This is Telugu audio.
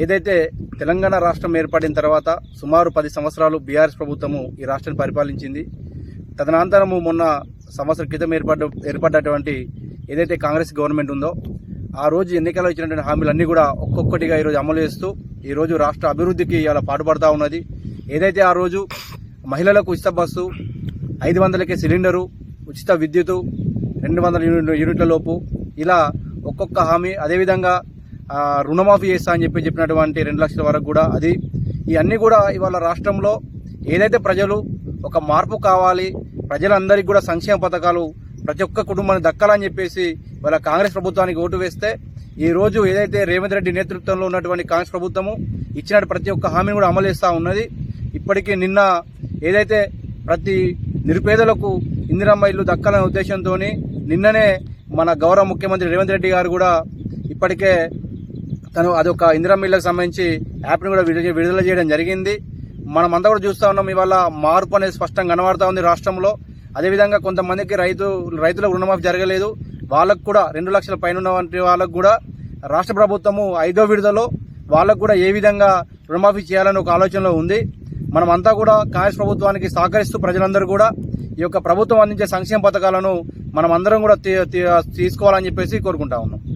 ఏదైతే తెలంగాణ రాష్ట్రం ఏర్పడిన తర్వాత సుమారు పది సంవత్సరాలు బీఆర్ఎస్ ప్రభుత్వము ఈ రాష్ట్రాన్ని పరిపాలించింది. తదనంతరము మొన్న సంవత్సరం క్రితం ఏర్పడ్డ ఏర్పడ్డటువంటి ఏదైతే కాంగ్రెస్ గవర్నమెంట్ ఉందో ఆ రోజు ఎన్నికల్లో ఇచ్చినటువంటి హామీలన్నీ కూడా ఒక్కొక్కటిగా ఈరోజు అమలు చేస్తూ ఈరోజు రాష్ట్ర అభివృద్ధికి ఇలా పాటుపడతా ఉన్నది. ఏదైతే ఆ రోజు మహిళలకు ఉచిత బస్సు ఐదు వందలకే సిలిండరు ఉచిత విద్యుత్ రెండు వందల యూనిట్ల లోపు ఇలా ఒక్కొక్క హామీ అదేవిధంగా రుణమాఫీ చేస్తా అని చెప్పి చెప్పినటువంటి రెండు లక్షల వరకు కూడా అది ఇవన్నీ కూడా ఇవాళ రాష్ట్రంలో ఏదైతే ప్రజలు ఒక మార్పు కావాలి ప్రజలందరికీ కూడా సంక్షేమ పథకాలు ప్రతి ఒక్క కుటుంబానికి దక్కాలని చెప్పేసి ఇవాళ కాంగ్రెస్ ప్రభుత్వానికి ఓటు వేస్తే ఈ రోజు ఏదైతే రేవంత్ రెడ్డి నేతృత్వంలో ఉన్నటువంటి కాంగ్రెస్ ప్రభుత్వము ఇచ్చిన ప్రతి ఒక్క హామీని కూడా అమలు చేస్తూ ఉన్నది. ఇప్పటికీ నిన్న ఏదైతే ప్రతి నిరుపేదలకు ఇందిరమ్మ ఇల్లు దక్కాలనే ఉద్దేశంతో నిన్ననే మన గౌరవ ముఖ్యమంత్రి రేవంత్ రెడ్డి గారు కూడా ఇప్పటికే తను అదొక ఇందిరమ్మ ఇళ్ళకి సంబంధించి యాప్ని కూడా విడుదల విడుదల చేయడం జరిగింది. మనమంతా కూడా చూస్తూ ఉన్నాం ఇవాళ మార్పు అనేది స్పష్టంగా కనబడతా ఉంది రాష్ట్రంలో. అదేవిధంగా కొంతమందికి రైతు రైతులకు రుణమాఫీ జరగలేదు. వాళ్ళకు కూడా రెండు లక్షల పైన ఉన్నటువంటి వాళ్ళకు కూడా రాష్ట్ర ప్రభుత్వము ఐదో విడుదలలో వాళ్ళకు కూడా ఏ విధంగా రుణమాఫీ చేయాలని ఒక ఆలోచనలో ఉంది. మనమంతా కూడా కాంగ్రెస్ ప్రభుత్వానికి సహకరిస్తూ ప్రజలందరూ కూడా ఈ యొక్క ప్రభుత్వం అందించే సంక్షేమ పథకాలను మనం అందరం కూడా తీ- తీ- తీసుకోవాలని చెప్పేసి కోరుకుంటా ఉన్నాం.